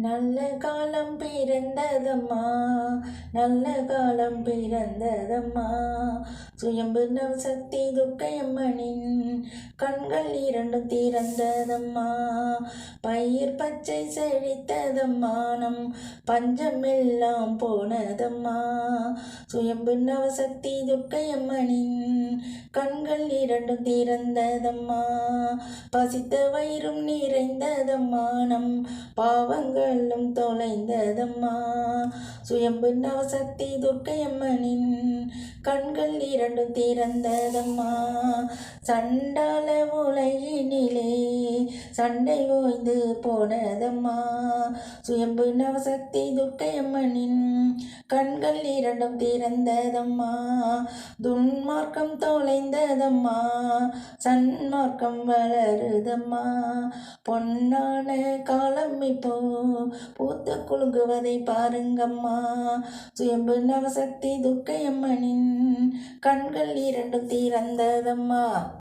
நல்ல காலம் பிறந்ததம்மா நல்ல காலம் பிறந்ததம்மா. சுயம்பு நவசக்தி துர்க்கையம்மனின் கண்கள் இரண்டும் திறந்ததம்மா. பயிர் பச்சை செழித்ததம்மா நம் பஞ்சமெல்லாம் போனதம்மா. சுயம்பு நவசக்தி துர்க்கையம்மனின் இரண்டும் தீர்ந்ததம்மா பசித்த வயிறும் நிறைந்ததம்மா. நம் பாவங்களும் தொலைந்ததம்மா. சுயம்பு நவசக்தி துர்க்கையம்மனின் கண்கள் இரண்டும் திறந்ததம்மா. சண்டால உலகினிலே சண்டை ஓய்ந்து போனதம்மா. சுயம்பு நவசக்தி துர்க்கையம்மனின் கண்கள் இரண்டும் திறந்ததம்மா. துன்மார்க்கம் தொலைந்ததம்மா. சன்மார்க்கம் வளருதம்மா. பொன்னான காலம் இப்போ பூத்து குலுங்குவதை பாருங்கம்மா. சுயம்பு நவசக்தி துர்க்கையம்மனின் கண்கள் இரண்டும் திறந்ததம்மா.